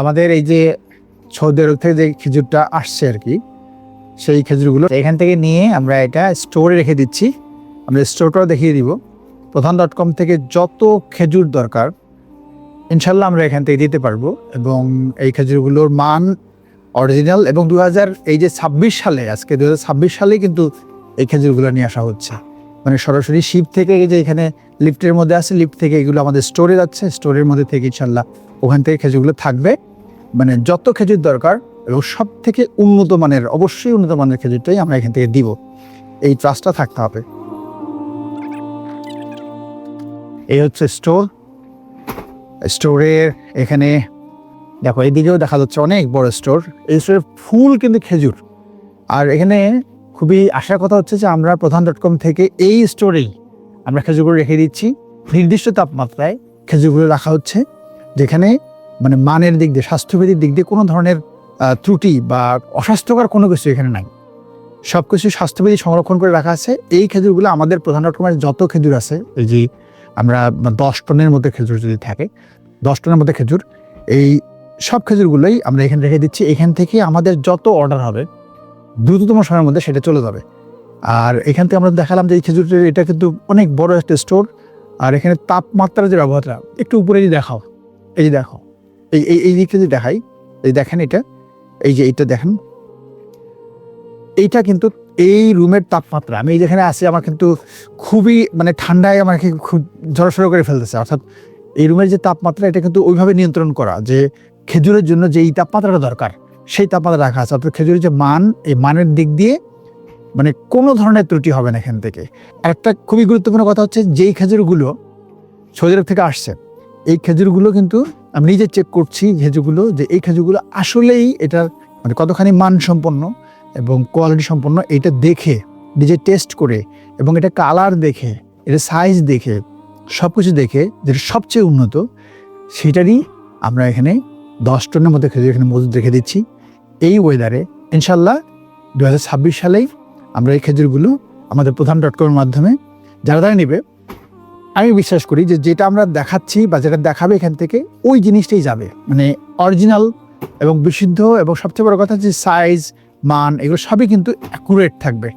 আমাদের এই যে আরব থেকে যে খেজুরটা আসছে আর কি, সেই খেজুরগুলো এখান থেকে নিয়ে আমরা এটা স্টোরে রেখে দিচ্ছি। আমরা স্টোরটাও দেখিয়ে দিব। প্রধান ডট কম থেকে যত খেজুর দরকার, ইনশাল্লাহ আমরা এখান থেকে দিতে পারব। এবং এই খেজুরগুলোর মান অরিজিনাল এবং দু হাজার এই যে ছাব্বিশ সালে, আজকে দু সালে কিন্তু এই খেজুরগুলো নিয়ে আসা হচ্ছে। মানে সরাসরি শিব থেকে যে এখানে লিফটের মধ্যে আছে, লিফট থেকে এগুলো আমাদের স্টোরে যাচ্ছে, স্টোরের মধ্যে থেকে ইনশাল্লাহ ওখান থেকে খেজুরগুলো থাকবে। মানে যত খেজুর দরকার এবং সব থেকে উন্নত মানের, অবশ্যই উন্নত মানের খেজুরটাই আমরা এখান থেকে দিব। এই ট্রাস্টটা থাকতে হবে। এই হচ্ছে স্টোর স্টোরের এখানে দেখো এইদিকেও দেখা যাচ্ছে অনেক বড় স্টোর এই স্টোরের ফুল কিন্তু খেজুর। আর এখানে খুবই আশার কথা হচ্ছে যে আমরা প্রধান ডট কম থেকে এই স্টোরেই আমরা খেজুরগুলো রেখে দিচ্ছি। নির্দিষ্ট তাপমাত্রায় খেজুরগুলো রাখা হচ্ছে, যেখানে মানে মানের দিক দিয়ে, স্বাস্থ্যবিধির দিক দিয়ে কোনো ধরনের ত্রুটি বা অস্বাস্থ্যকর কোনো কিছু এখানে নাই। সব কিছু স্বাস্থ্যবিধি সংরক্ষণ করে রাখা আছে। এই খেজুরগুলো আমাদের প্রধান রকমের যত খেজুর আছে যে আমরা দশ টনের মধ্যে খেজুর যদি থাকে, দশ টনের মধ্যে খেজুর, এই সব খেজুরগুলোই আমরা এখানে রেখে দিচ্ছি। এখান থেকে আমাদের যত অর্ডার হবে, দ্রুততম সময়ের মধ্যে সেটা চলে যাবে। আর এখান থেকে আমরা দেখালাম যে এই খেজুরটা এটা কিন্তু অনেক বড় একটা স্টোর। আর এখানে তাপমাত্রার যে ব্যবহারটা, একটু উপরে যদি দেখাও। এই যে দেখো এই এই এই দিকটা যদি দেখাই, এই দেখেন এটা, এই যে এইটা দেখেন। এইটা কিন্তু এই রুমের তাপমাত্রা। আমি যেখানে আছি, আমার কিন্তু খুবই মানে ঠান্ডায় আমাকে খুব জড়সড় করে ফেলতেছে। অর্থাৎ এই রুমের যে তাপমাত্রা, এটা কিন্তু ওইভাবে নিয়ন্ত্রণ করা যে খেজুরের জন্য যে এই তাপমাত্রাটা দরকার, সেই তাপমাত্রা রাখা আছে। অর্থাৎ খেজুরের যে মান, এই মানের দিক দিয়ে মানে কোনো ধরনের ত্রুটি হবে না এখান থেকে। একটা খুবই গুরুত্বপূর্ণ কথা হচ্ছে যেই খেজুরগুলো সৌদি আরব থেকে আসছে, এই খেজুরগুলো কিন্তু আমি নিজে চেক করছি খেজুরগুলো যে এই খেজুরগুলো আসলেই এটার মানে কতখানি মানসম্পন্ন এবং কোয়ালিটি সম্পন্ন এটা দেখে, নিজে টেস্ট করে এবং এটা কালার দেখে এটা সাইজ দেখে সব কিছু দেখে যেটা সবচেয়ে উন্নত সেটারই আমরা এখানে দশ টনের মধ্যে খেজুর এখানে মজুদ রেখে দিচ্ছি। এই ওয়েদারে ইনশাল্লাহ দু হাজার ছাব্বিশ সালেই আমরা এই খেজুরগুলো আমাদের প্রধান ডট কমের মাধ্যমে যারা যারা নেবে, আমি বিশ্বাস করি যে যেটা আমরা দেখাচ্ছি বা যেটা দেখাবে এখান থেকে ওই জিনিসটাই যাবে। মানে অরিজিনাল এবং বিশুদ্ধ এবং সবচেয়ে বড় কথা যে সাইজ মান, এগুলো সবই কিন্তু অ্যাকুরেট থাকবে।